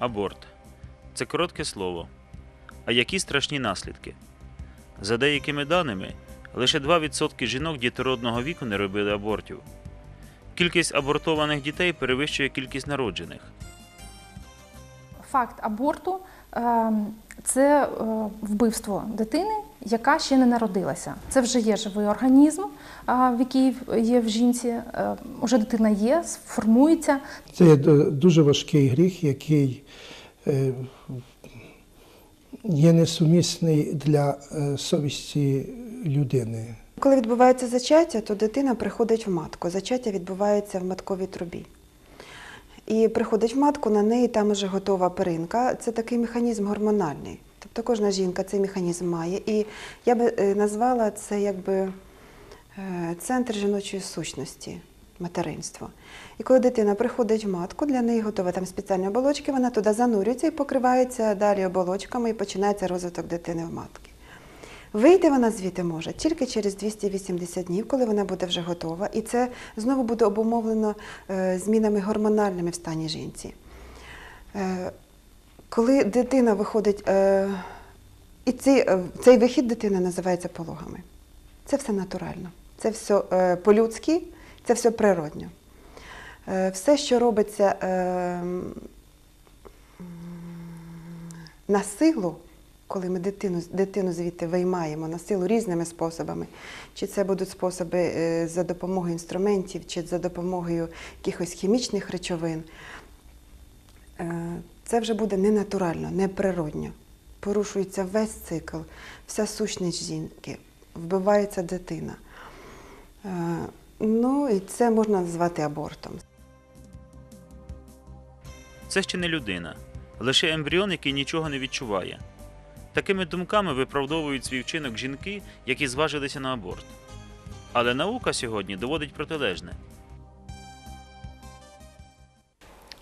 Аборт це коротке слово. А які страшні наслідки? За деякими даними, лише 2% жінок дітородного віку не робили абортів. Кількість абортованих дітей перевищує кількість народжених. Факт аборту це е, вбивство дитини, яка ще не народилася. Це вже є живий організм, в який є в жінці. е, Уже дитина є, формується. Це є дуже важкий гріх, який е, є несумісний для совісті людини. Коли відбувається зачаття, то дитина приходить в матку. Зачаття відбувається в матковій трубі. І приходить в матку, на неї там вже готова перинка. Це такий механізм гормональний. Тобто кожна жінка цей механізм має. І я би е, назвала це якби е, центр жіночої сущності, материнство. І коли дитина приходить в матку, для неї готова там спеціальні оболочки, вона туди занурюється і покривається далі оболочками, і починається розвиток дитини в матки. Вийти вона звідти може тільки через 280 днів, коли вона буде вже готова, і це знову буде обумовлено е, змінами гормональними в стані жінці. Е, Коли дитина виходить, е, і цей, цей вихід дитини називається пологами. Це все натурально, це все по-людськи, це все природньо. Все, що робиться е, на силу, коли ми дитину, дитину звідти виймаємо на силу різними способами, чи це будуть способи е, за допомогою інструментів, чи за допомогою якихось хімічних речовин, е, це вже буде ненатурально, неприродньо. Порушується весь цикл, вся сущність жінки, вбивається дитина. Е, Ну і це можна назвати абортом. Це ще не людина, лише ембріон, який нічого не відчуває. Такими думками виправдовують свій вчинок жінки, які зважилися на аборт. Але наука сьогодні доводить протилежне.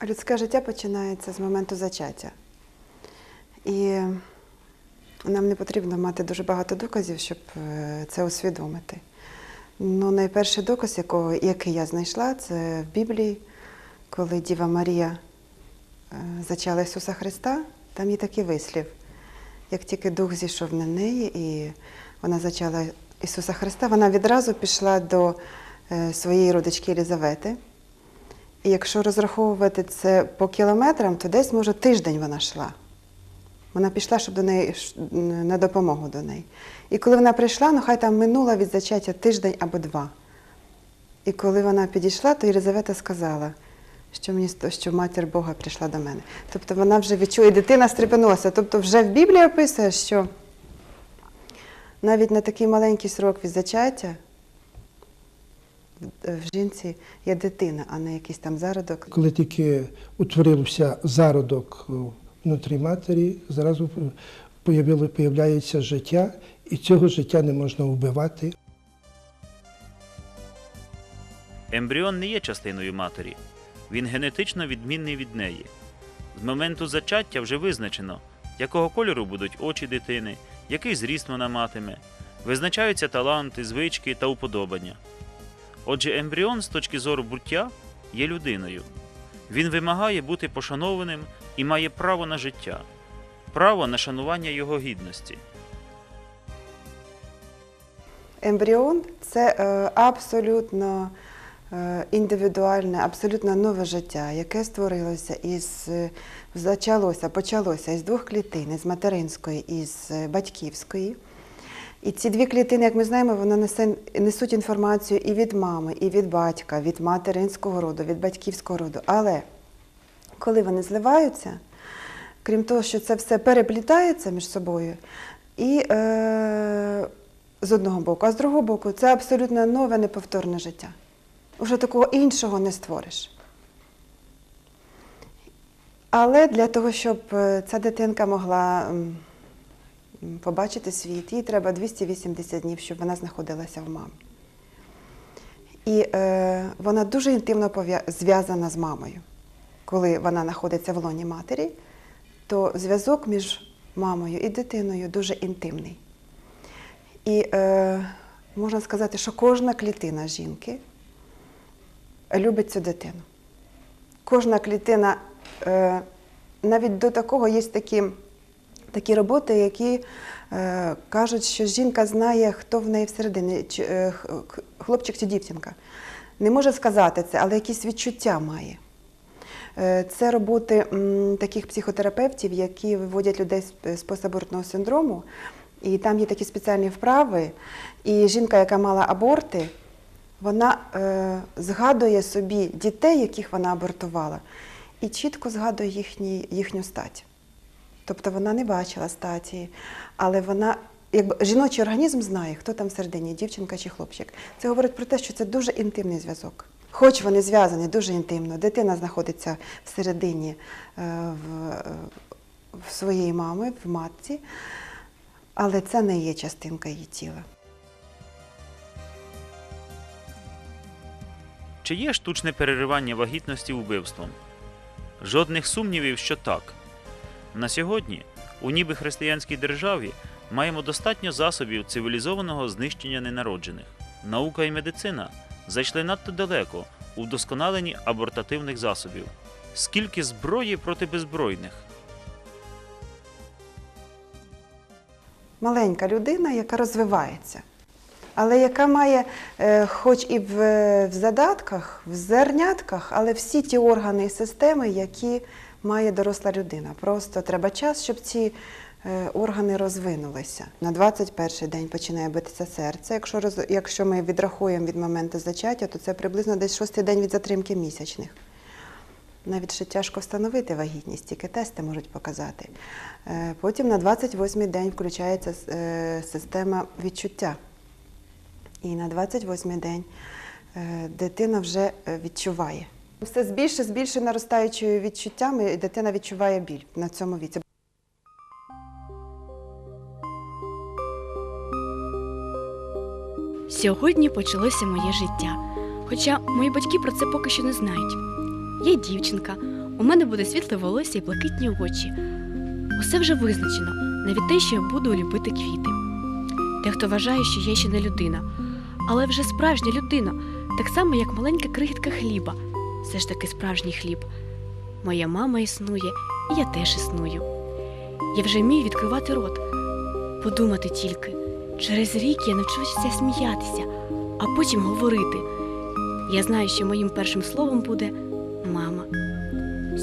Людське життя починається з моменту зачаття. І нам не потрібно мати дуже багато доказів, щоб е, це усвідомити. Ну, найперший доказ, якого, який я знайшла, це в Біблії, коли Діва Марія е, зачала Ісуса Христа, там є такий вислів. Як тільки Дух зійшов на неї, і вона зачала Ісуса Христа, вона відразу пішла до е, своєї родички Єлізавети. І якщо розраховувати це по кілометрам, то десь, може, тиждень вона йшла. Вона пішла, щоб до неї на допомогу до неї. І коли вона прийшла, ну хай там минула від зачаття тиждень або два. І коли вона підійшла, то Єлизавета сказала, що мені що матір Бога прийшла до мене. Тобто вона вже відчує, і дитина стрепенулася. Тобто вже в Біблії описує, що навіть на такий маленький срок від зачаття в- жінці є дитина, а не якийсь там зародок. Коли тільки утворився зародок внутрі матері, зразу появляється життя, і цього життя не можна вбивати. Ембріон не є частиною матері, він генетично відмінний від неї. З моменту зачаття вже визначено, якого кольору будуть очі дитини, який зріст вона матиме, визначаються таланти, звички та уподобання. Отже, ембріон з точки зору буття є людиною. Він вимагає бути пошанованим і має право на життя, право на шанування його гідності. Ембріон це е, абсолютно індивідуальне, абсолютно нове життя, яке створилося із е, зачалося, почалося із двох клітин, із материнської і з е, батьківської. І ці дві клітини, як ми знаємо, вони несе, несуть інформацію і від мами, і від батька, від материнського роду, від батьківського роду. Але коли вони зливаються, крім того, що це все переплітається між собою, і е, з одного боку, а з другого боку, це абсолютно нове неповторне життя. Уже такого іншого не створиш. Але для того, щоб е, ця дитинка могла побачити світ, їй треба 280 днів, щоб вона знаходилася в мамі. І е, вона дуже інтимно зв'язана з мамою. Коли вона знаходиться в лоні матері, то зв'язок між мамою і дитиною дуже інтимний. І е, можна сказати, що кожна клітина жінки любить цю дитину. Кожна клітина е, навіть до такого є такі, такі роботи, які е, кажуть, що жінка знає, хто в неї всередині, е, хлопчик чи дівчинка. Не може сказати це, але якісь відчуття має. Це роботи таких психотерапевтів, які виводять людей з- постабортного синдрому. І там є такі спеціальні вправи. І жінка, яка мала аборти, вона е, згадує собі дітей, яких вона абортувала, і чітко згадує їхні, їхню стать. Тобто вона не бачила статі, але вона, якби жіночий організм знає, хто там всередині, дівчинка чи хлопчик. Це говорить про те, що це дуже інтимний зв'язок. Хоч вони зв'язані дуже інтимно, дитина знаходиться всередині е, в, в своєї мами, в матці, але це не є частинка її тіла. Чи є штучне переривання вагітності вбивством? Жодних сумнівів, що так. На сьогодні, у ніби християнській державі, маємо достатньо засобів цивілізованого знищення ненароджених. Наука і медицина зайшли надто далеко у вдосконаленні абортативних засобів. Скільки зброї проти беззбройних? маленька людина, яка розвивається, але яка має, е, хоч і в, в задатках, в зернятках, але всі ті органи і системи, які має доросла людина. Просто треба час, щоб ці е, органи розвинулися. На 21 день починає битися серце. Якщо, роз, якщо ми відрахуємо від моменту зачаття, то це приблизно десь шостий день від затримки місячних. Навіть ще тяжко встановити вагітність, тільки тести можуть показати. Е, Потім на 28-й день включається е, система відчуття. І на 28-й день е, дитина вже е, відчуває. Все з більше, з більше наростаючими відчуттями дитина відчуває біль на цьому віці. Сьогодні почалося моє життя. Хоча мої батьки про це поки що не знають. Я дівчинка, у мене буде світле волосся і блакитні очі. Усе вже визначено, навіть те, що я буду любити квіти. Дехто вважає, що я ще не людина, але вже справжня людина, так само, як маленька крихітка хліба. Все ж таки справжній хліб. Моя мама існує, і я теж існую. Я вже вмію відкривати рот. Подумати тільки, через рік я навчуся сміятися, а потім говорити. Я знаю, що моїм першим словом буде мама.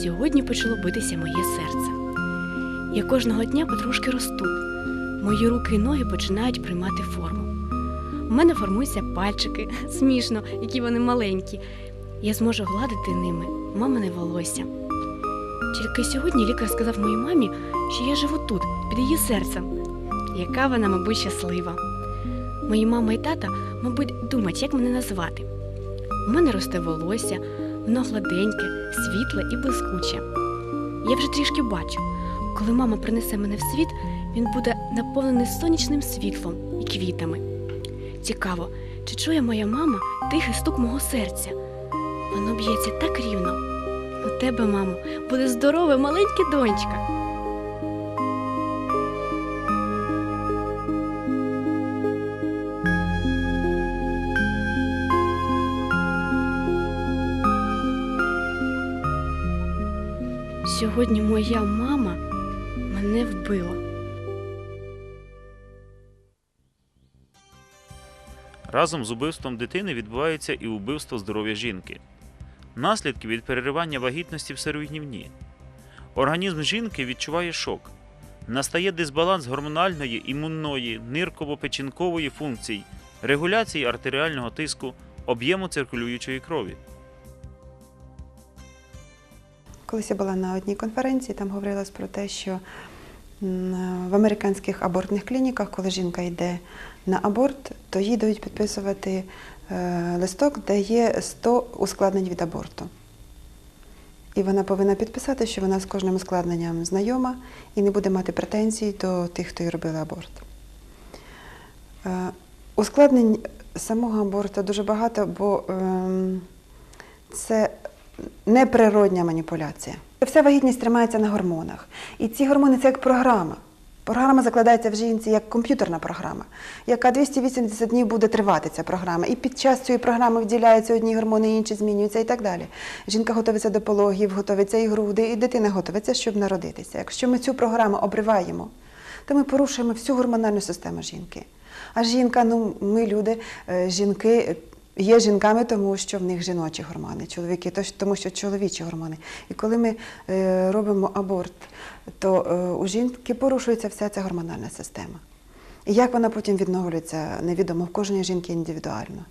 Сьогодні почало битися моє серце. Я кожного дня потрошки росту. Мої руки і ноги починають приймати форму. У мене формуються пальчики, смішно, які вони маленькі. Я зможу гладити ними мамине волосся. Тільки сьогодні лікар сказав моїй мамі, що я живу тут, під її серцем. Яка вона, мабуть, щаслива. Мої мама і тата, мабуть, думають, як мене назвати. У мене росте волосся, воно гладеньке, світле і блискуче. Я вже трішки бачу, коли мама принесе мене в світ, він буде наповнений сонячним світлом і квітами. Цікаво, чи чує моя мама тихий стук мого серця? Воно б'ється так рівно. У тебе, мамо, буде здорове маленьке донечка. Сьогодні моя мама мене вбила. Разом з убивством дитини відбувається і убивство здоров'я жінки. Наслідки від переривання вагітності все руйнівні. Організм жінки відчуває шок. Настає дисбаланс гормональної, імунної, нирково-печінкової функцій, регуляції артеріального тиску, об'єму циркулюючої крові. Колись я була на одній конференції, там говорилось про те, що в американських абортних клініках, коли жінка йде на аборт, то їй дають підписувати е, листок, де є 100 ускладнень від аборту. І вона повинна підписати, що вона з кожним ускладненням знайома і не буде мати претензій до тих, хто їй робили аборт. Е, Ускладнень самого аборту дуже багато, бо ем, це неприродня маніпуляція. Вся вагітність тримається на гормонах. І ці гормони це як програма. Програма закладається в жінці як комп'ютерна програма, яка 280 днів буде тривати ця програма. І під час цієї програми вділяються одні гормони, інші змінюються і так далі. Жінка готується до пологів, готується і груди, і дитина готується, щоб народитися. Якщо ми цю програму обриваємо, то ми порушуємо всю гормональну систему жінки. А жінка, ну ми люди, е, жінки. Є жінками, тому що в них жіночі гормони, чоловіки, тому що чоловічі гормони. І коли ми е, робимо аборт, то е, у жінки порушується вся ця гормональна система. І як вона потім відновлюється, невідомо в кожної жінки індивідуально.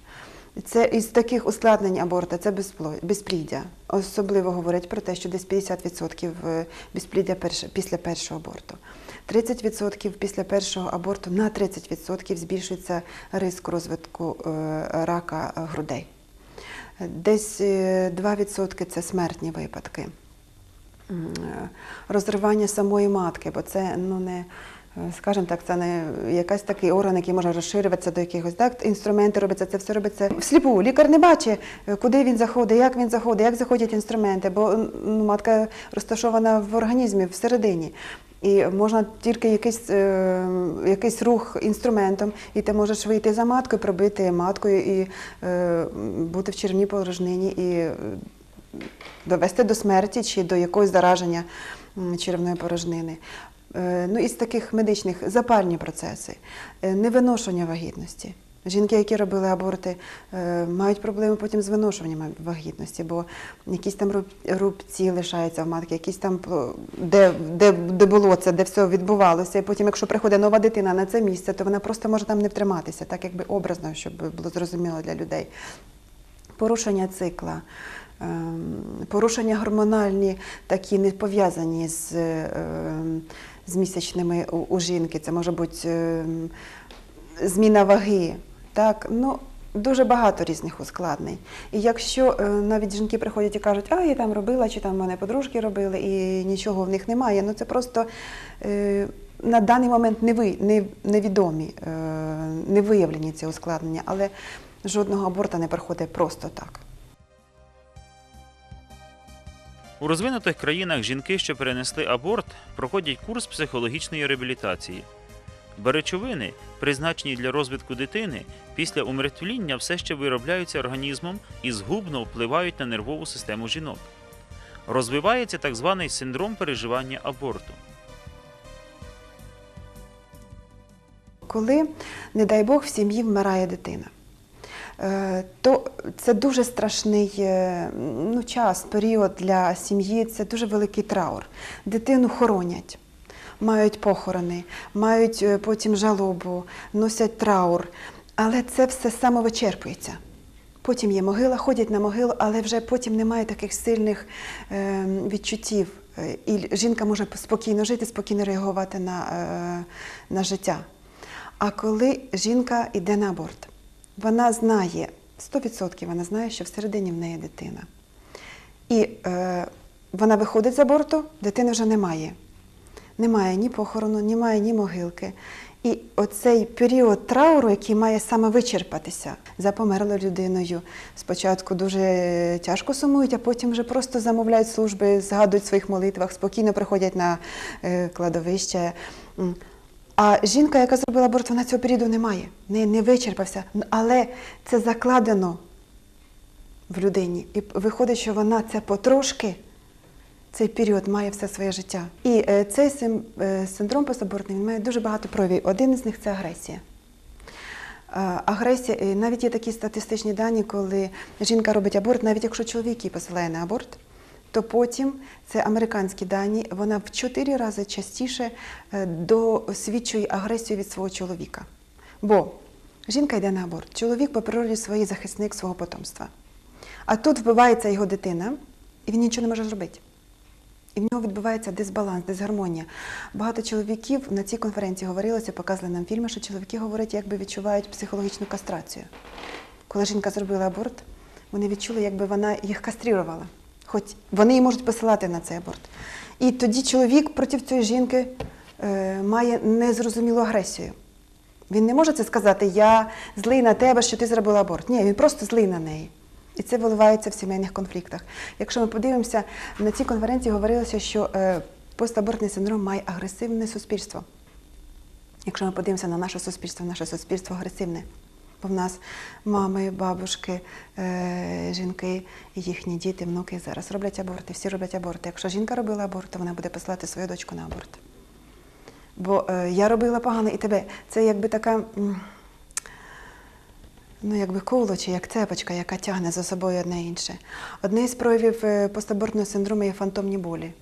Це із таких ускладнень аборту це безпліддя. Особливо говорять про те, що десь 50% безпліддя після першого аборту. 30% після першого аборту на 30% збільшується ризик розвитку е, рака е, грудей. Десь е, 2% це смертні випадки. Е, Розривання самої матки, бо це ну не. Скажімо так, це не якийсь такий орган, який може розширюватися до якихось так, інструменти робляться, це все робиться всліпу. Лікар не бачить, куди він заходить, як він заходить, як заходять інструменти, бо ну, матка розташована в організмі всередині. І можна тільки якийсь, е, якийсь рух інструментом, і ти можеш вийти за маткою, пробити маткою і е, бути в червній порожнині і е, довести до смерті чи до якогось зараження м, черевної порожнини. Е, Ну, із таких медичних запальні процеси, Е, невиношення вагітності. Жінки, які робили аборти, е, мають проблеми потім з виношуванням вагітності, бо якісь там рубці лишаються в матки, якісь там де, де, де було це, де все відбувалося. І потім, якщо приходить нова дитина на це місце, то вона просто може там не втриматися, так якби образно, щоб було зрозуміло для людей порушення цикла, ем, порушення гормональні, такі не пов'язані з, з місячними у, у жінки. Це може бути ем, зміна ваги. Так? Ну, Дуже багато різних ускладнень. І якщо е, навіть жінки приходять і кажуть, а я там робила, чи там мене подружки робили, і нічого в них немає, ну це просто е, на даний момент не ви, не, невідомі, е, не виявлені ці ускладнення, але жодного аборта не проходить просто так. У розвинутих країнах жінки, що перенесли аборт, проходять курс психологічної реабілітації. Бо речовини, призначені для розвитку дитини, після умертвління все ще виробляються організмом і згубно впливають на нервову систему жінок. Розвивається так званий синдром переживання аборту. Коли, не дай Бог, в сім'ї вмирає дитина, то це дуже страшний е, ну, час, період для сім'ї, це дуже великий траур. Дитину хоронять, мають похорони, мають е, потім жалобу, носять траур. Але це все самовичерпується. Потім є могила, ходять на могилу, але вже потім немає таких сильних е, відчуттів. Е, І жінка може спокійно жити, спокійно реагувати на, е, на життя. А коли жінка йде на аборт, вона знає, 100% вона знає, що всередині в неї дитина. І е, вона виходить з аборту, дитини вже немає. Немає ні похорону, немає ні могилки. І оцей період трауру, який має саме вичерпатися за померлою людиною, спочатку дуже тяжко сумують, а потім вже просто замовляють служби, згадують в своїх молитвах, спокійно приходять на е, кладовище. А жінка, яка зробила аборт, вона цього періоду не має, не, не вичерпався. Але це закладено в людині. І виходить, що вона це потрошки цей період має все своє життя. І е, цей сим- е, синдром постабортний він має дуже багато проявів. Один із них це агресія. Е, Агресія, навіть є такі статистичні дані, коли жінка робить аборт, навіть якщо чоловік її посилає на аборт, то потім це американські дані, вона в чотири рази частіше е, досвідчує агресію від свого чоловіка. Бо жінка йде на аборт, чоловік по природі своїй захисник свого потомства. А тут вбивається його дитина, і він нічого не може зробити. І в нього відбувається дисбаланс, дисгармонія. Багато чоловіків на цій конференції говорилося, показували нам фільми, що чоловіки говорять, якби відчувають психологічну кастрацію. Коли жінка зробила аборт, вони відчули, якби вона їх кастрірувала. Хоч вони її можуть посилати на цей аборт. І тоді чоловік проти цієї жінки е, має незрозумілу агресію. Він не може це сказати, я злий на тебе, що ти зробила аборт. Ні, він просто злий на неї. І це виливається в сімейних конфліктах. Якщо ми подивимося, на цій конференції говорилося, що е, постабортний синдром має агресивне суспільство. Якщо ми подивимося на наше суспільство, наше суспільство агресивне. Бо в нас мами, бабушки, е, жінки, їхні діти, внуки зараз роблять аборти, всі роблять аборти. Якщо жінка робила аборт, то вона буде посилати свою дочку на аборт. Бо е, я робила погано і тебе. Це якби така, ну якби коло чи як цепочка, яка тягне за собою одне інше. Одне із проявів е, постабортного синдрому є фантомні болі.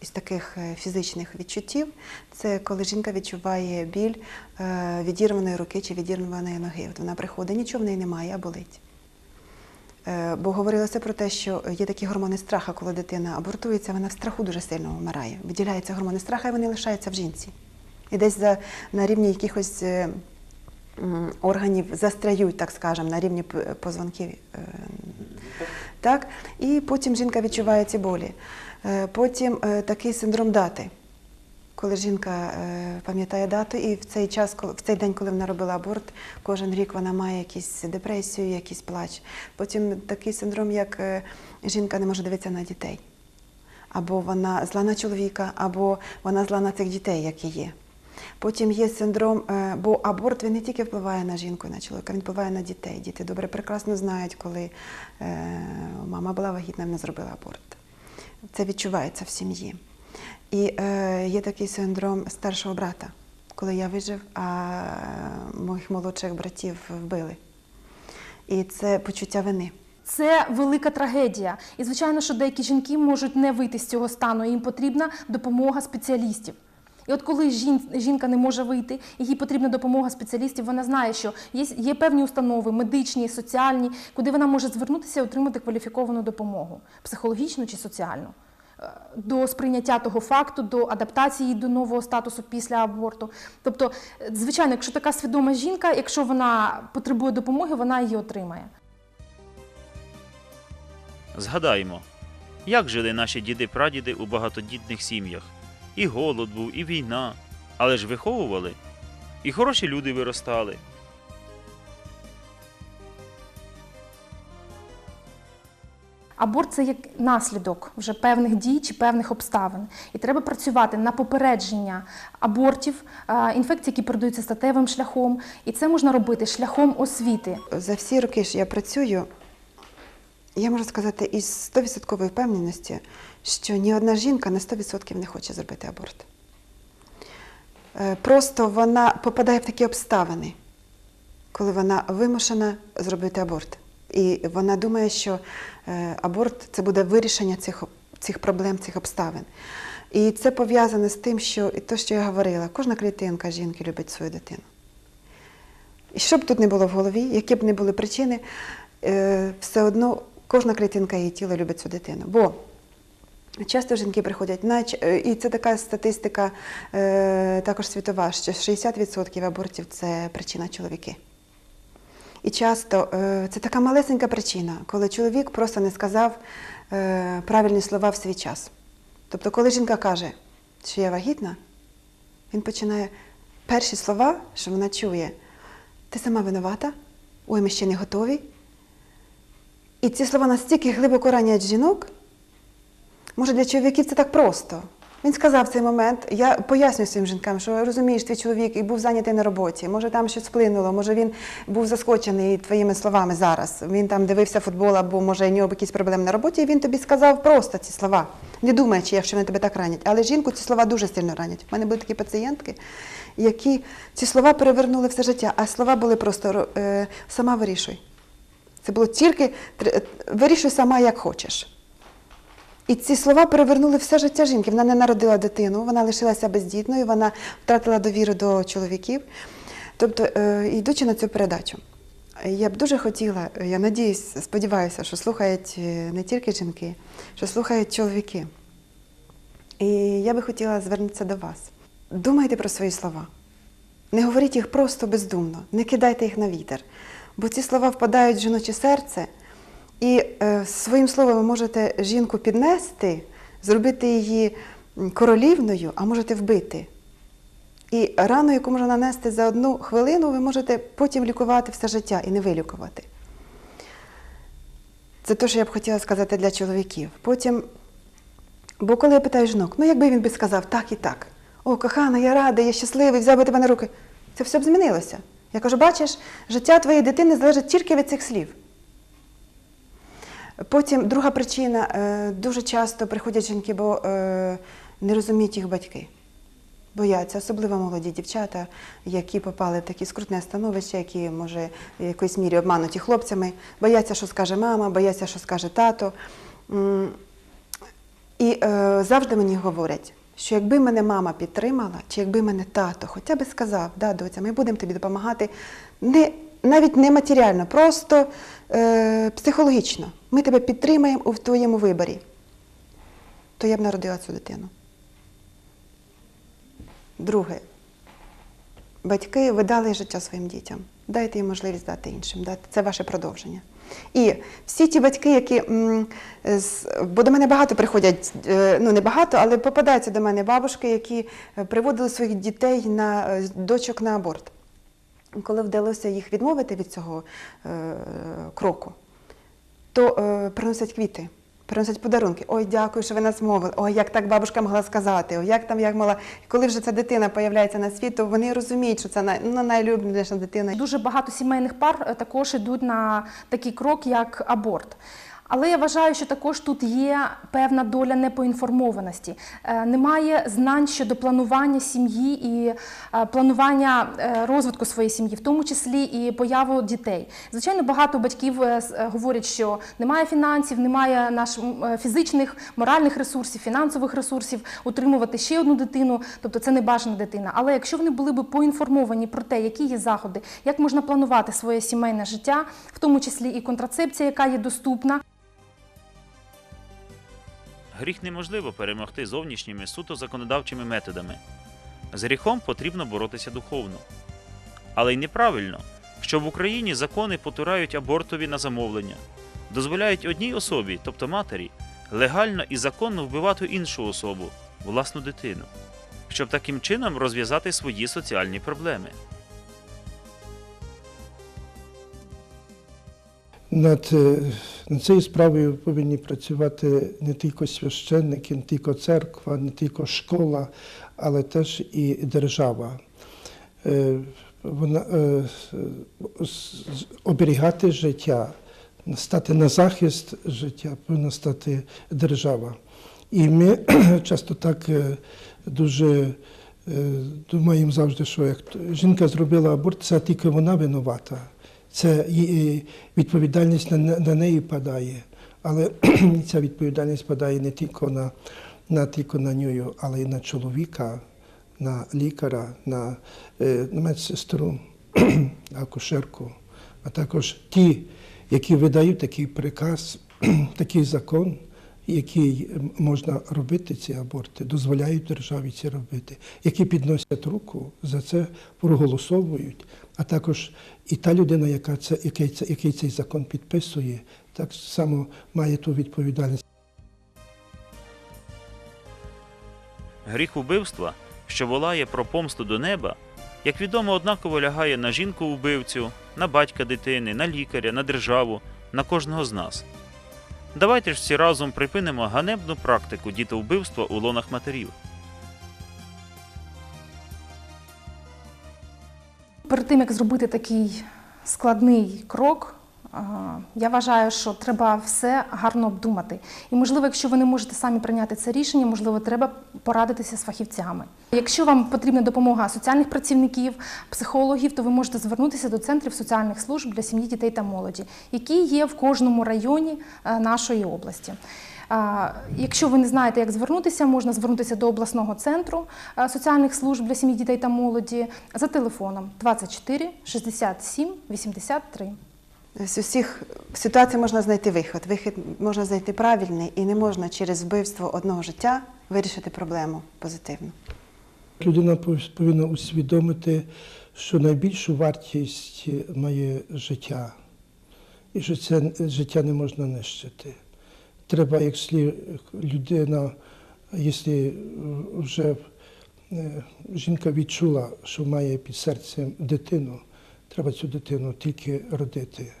Із таких е, фізичних відчуттів це коли жінка відчуває біль е, відірваної руки чи відірваної ноги. От вона приходить, нічого в неї немає, а болить. Е, Бо говорилося про те, що є такі гормони страха, коли дитина абортується, вона в страху дуже сильно вмирає. Виділяються гормони страха, і вони лишаються в жінці. І десь за, на рівні якихось органів застряють, так скажемо, на рівні позвонків. Так? І потім жінка відчуває ці болі. Е, Потім е, такий синдром дати. Коли жінка е, пам'ятає дату, і в цей час, в цей день, коли вона робила аборт, кожен рік вона має якусь депресію, якийсь плач. Потім такий синдром, як жінка не може дивитися на дітей. Або вона зла на чоловіка, або вона зла на цих дітей, які є. Потім є синдром, бо аборт він не тільки впливає на жінку і на чоловіка, він впливає на дітей. Діти добре прекрасно знають, коли мама була вагітна, вона зробила аборт. Це відчувається в сім'ї. І е, є такий синдром старшого брата, коли я вижив, а моїх молодших братів вбили. І це почуття вини. Це велика трагедія. І звичайно, що деякі жінки можуть не вийти з цього стану, їм потрібна допомога спеціалістів. І от коли жінка не може вийти, їй потрібна допомога спеціалістів, вона знає, що є, певні установи, медичні, соціальні, куди вона може звернутися і отримати кваліфіковану допомогу, психологічну чи соціальну. е, До сприйняття того факту, до адаптації до нового статусу після аборту. Тобто, е, звичайно, якщо така свідома жінка, якщо вона потребує допомоги, вона її отримає. Згадаємо, як жили наші діди-прадіди у багатодітних сім'ях. І голод був, і війна, але ж виховували, і хороші люди виростали. Аборт це як наслідок вже певних дій чи певних обставин. І треба працювати на попередження абортів, е, інфекцій, які передаються статевим шляхом. І це можна робити шляхом освіти. За всі роки, що я працюю, я можу сказати із 100% впевненості, що ні одна жінка на 100% не хоче зробити аборт. Е, Просто вона попадає в такі обставини, коли вона вимушена зробити аборт. І вона думає, що е, аборт це буде вирішення цих, цих проблем, цих обставин. І це пов'язане з тим, що і те, що я говорила, кожна клітинка жінки любить свою дитину. І що б тут не було в голові, які б не були причини, е, все одно кожна клітинка її тіла любить цю дитину. Бо часто жінки приходять, е, і це така статистика е, також світова, що 60% абортів це причина чоловіки. І часто е, це така малесенька причина, коли чоловік просто не сказав правильні слова в свій час. Тобто, коли жінка каже, що я вагітна, він починає перші слова, що вона чує, ти сама винувата, ой, ми ще не готові. І ці слова настільки глибоко ранять жінок, може для чоловіків це так просто. Він сказав цей момент, я пояснюю своїм жінкам, що розумієш, твій чоловік і був зайнятий на роботі, може там щось вплинуло, може він був заскочений твоїми словами зараз. Він там дивився футбол, або може у нього якісь проблеми на роботі, і він тобі сказав просто ці слова, не думаючи, якщо вони тебе так ранять. Але жінку ці слова дуже сильно ранять. У мене були такі пацієнтки, які ці слова перевернули все життя, а слова були просто е, сама вирішуй. Це було тільки вирішуй сама, як хочеш. І ці слова перевернули все життя жінки. Вона не народила дитину, вона лишилася бездітною, вона втратила довіру до чоловіків. Тобто, е, йдучи на цю передачу, я б дуже хотіла, я надіюсь, сподіваюся, що слухають е, не тільки жінки, що слухають чоловіки. І я би хотіла звернутися до вас. Думайте про свої слова. Не говоріть їх просто бездумно, не кидайте їх на вітер. Бо ці слова впадають в жіноче серце, і е, своїм словом ви можете жінку піднести, зробити її королівною, а можете вбити. І рану, яку можна нанести за одну хвилину, ви можете потім лікувати все життя і не вилікувати. Це те, що я б хотіла сказати для чоловіків. Потім, бо коли я питаю жінок, ну якби він би сказав так і так, О, кохана, я рада, я щасливий, взяв би тебе на руки. Це все б змінилося. Я кажу, бачиш, життя твоєї дитини залежить тільки від цих слів. Потім друга причина е, дуже часто приходять жінки, бо е, не розуміють їх батьки. Бояться, особливо молоді дівчата, які попали в такі скрутне становище, які, може, в якоїсь мірі обмануті хлопцями, бояться, що скаже мама, бояться, що скаже тато. І е, завжди мені говорять, що якби мене мама підтримала, чи якби мене тато хоча б сказав, да, доця, ми будемо тобі допомагати, не, навіть не матеріально, просто е, психологічно. Ми тебе підтримаємо у твоєму виборі, то я б народила цю дитину. Друге, батьки ви дали життя своїм дітям. Дайте їм можливість дати іншим. Це ваше продовження. І всі ті батьки, які. Бо до мене багато приходять, е, ну не багато, але попадаються до мене бабушки, які е, приводили своїх дітей на е, дочок на аборт. Коли вдалося їх відмовити від цього е, кроку, то е, приносять квіти, приносять подарунки. Ой, дякую, що ви нас мовили. Ой, як так бабушка могла сказати, ой, як там як мала. Коли вже ця дитина появляється на світ, то вони розуміють, що це най, ну, найлюбленіша дитина. Дуже багато сімейних пар е, також йдуть на такий крок, як аборт. Але я вважаю, що також тут є певна доля непоінформованості. Е, Немає знань щодо планування сім'ї і е, планування е, розвитку своєї сім'ї, в тому числі і появу дітей. Звичайно, багато батьків говорять, що немає фінансів, немає наш фізичних, моральних ресурсів, фінансових ресурсів утримувати ще одну дитину, тобто це не бажана дитина. Але якщо вони були б поінформовані про те, які є заходи, як можна планувати своє сімейне життя, в тому числі і контрацепція, яка є доступна. Гріх неможливо перемогти зовнішніми суто законодавчими методами. З гріхом потрібно боротися духовно. Але й неправильно, що в Україні закони потурають абортові на замовлення, дозволяють одній особі, тобто матері, легально і законно вбивати іншу особу, власну дитину, щоб таким чином розв'язати свої соціальні проблеми. Над, е, над цією справою повинні працювати не тільки священники, не тільки церква, не тільки школа, але теж і держава. Е, Вона, е, оберігати життя, стати на захист життя, повинна стати держава. І ми часто так дуже думаємо завжди, що як жінка зробила аборт, це тільки вона винувата. Це відповідальність на, на неї падає. Але ця відповідальність падає не тільки на, на, тільки на нього, але й на чоловіка, на лікаря, на, е, на медсестру, акушерку, а також ті, які видають такий приказ, такий закон, який можна робити ці аборти, дозволяють державі це робити, які підносять руку, за це проголосовують, а також і та людина, яка це, який, це, який цей закон підписує, так само має ту відповідальність. Гріх убивства, що волає про помсту до неба, як відомо, однаково лягає на жінку вбивцю, на батька дитини, на лікаря, на державу, на кожного з нас. Давайте ж всі разом припинимо ганебну практику дітовбивства у лонах матерів. Перед тим як зробити такий складний крок, я вважаю, що треба все гарно обдумати. І можливо, якщо ви не можете самі прийняти це рішення, можливо, треба порадитися з фахівцями. Якщо вам потрібна допомога соціальних працівників, психологів, то ви можете звернутися до центрів соціальних служб для сім'ї, дітей та молоді, які є в кожному районі е, нашої області. Якщо ви не знаєте, як звернутися, можна звернутися до обласного центру е, соціальних служб для сім'ї, дітей та молоді за телефоном 24 67 83. З усіх ситуацій можна знайти вихід. Вихід можна знайти правильний і не можна через вбивство одного життя вирішити проблему позитивно. Людина повинна усвідомити, що найбільшу вартість має життя, і що це життя не можна нищити. Треба, якщо людина, якщо вже е, жінка відчула, що має під серцем дитину, треба цю дитину тільки родити.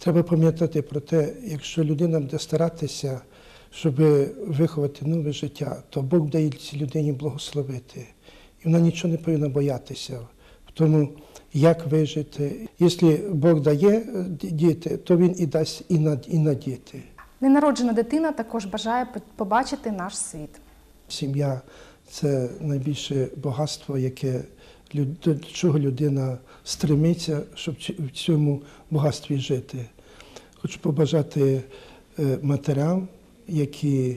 Треба пам'ятати про те, якщо людина буде старатися, щоб виховати нове життя, то Бог дає цій людині благословити. І вона нічого не повинна боятися в тому, як вижити. Якщо Бог дає е, діти, то Він і дасть і на, і на діти. Ненароджена дитина також бажає побачити наш світ. Сім'я це найбільше багатство, яке до чого людина стремиться, щоб в цьому багатстві жити. Хочу побажати е, матерям, які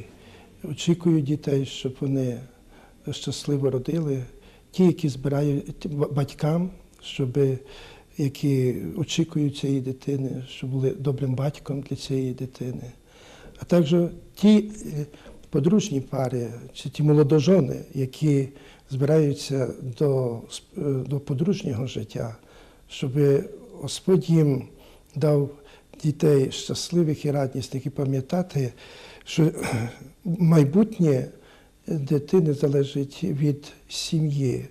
очікують дітей, щоб вони щасливо родили, ті, які збирають батькам, щоб які очікують цієї дитини, щоб були добрим батьком для цієї дитини. А також ті е, подружні пари чи ті молодожони, які збираються до, до подружнього життя, щоб Господь їм дав дітей щасливих і радісних і пам'ятати, що майбутнє дитини залежить від сім'ї.